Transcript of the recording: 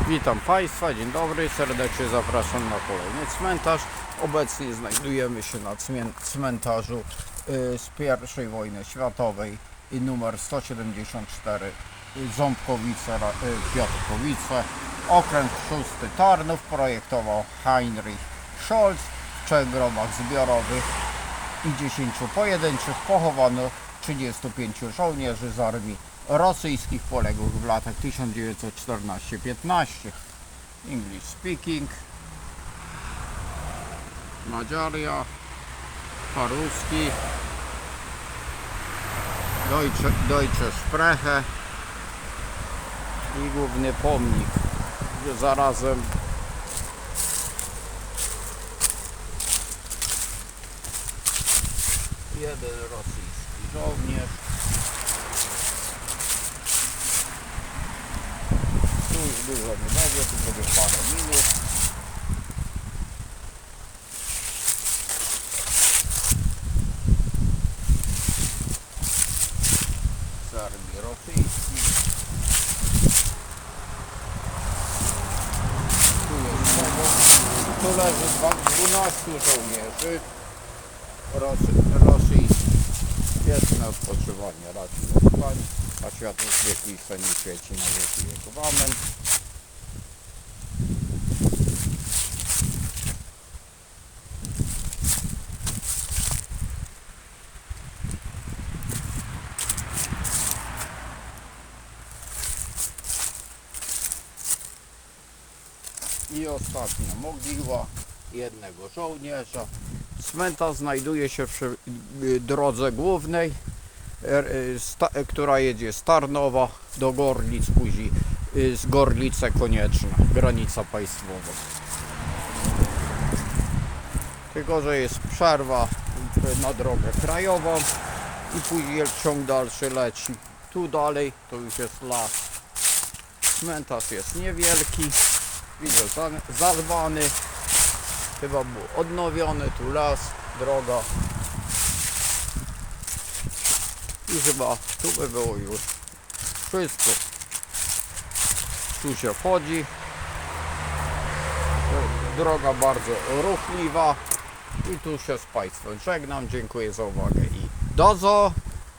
Witam Państwa, dzień dobry, serdecznie zapraszam na kolejny cmentarz. Obecnie znajdujemy się na cmentarzu y, z I wojny światowej numer 174 y, Ząbkowice, y, Piotrkowice. Okręg 6 Tarnów projektował Heinrich Scholz. W trzech grobach zbiorowych i 10 pojedynczych pochowano 35 żołnierzy z armii rosyjskich poległych w latach 1914-15. English speaking. Madziaria, Paruski, Deutsche, Deutsche Spreche i główny pomnik, gdzie zarazem jeden rosyjski żołnierz. Już dużo nie będzie, tu będzie parę minut. Tu leży dwa- 12 żołnierzy rosy. Na odpoczywanie raczej pań, a światło świetlice nie świeci na wieki wieków. Amen. I ostatnia mogiła jednego żołnierza. Cmentarz znajduje się przy y, drodze głównej, y, która jedzie z Tarnowa do Gorlic, później y, z Gorlice Konieczna, granica państwowa. Tylko, że jest przerwa na drogę krajową i później ciąg dalszy leci. Tu dalej to już jest las. Cmentarz jest niewielki, widzę za- zadbany. Chyba był odnowiony, tu las, droga. I chyba tu by było już wszystko. Tu się wchodzi. Droga bardzo ruchliwa. I tu się z Państwem żegnam. Dziękuję za uwagę i do zo!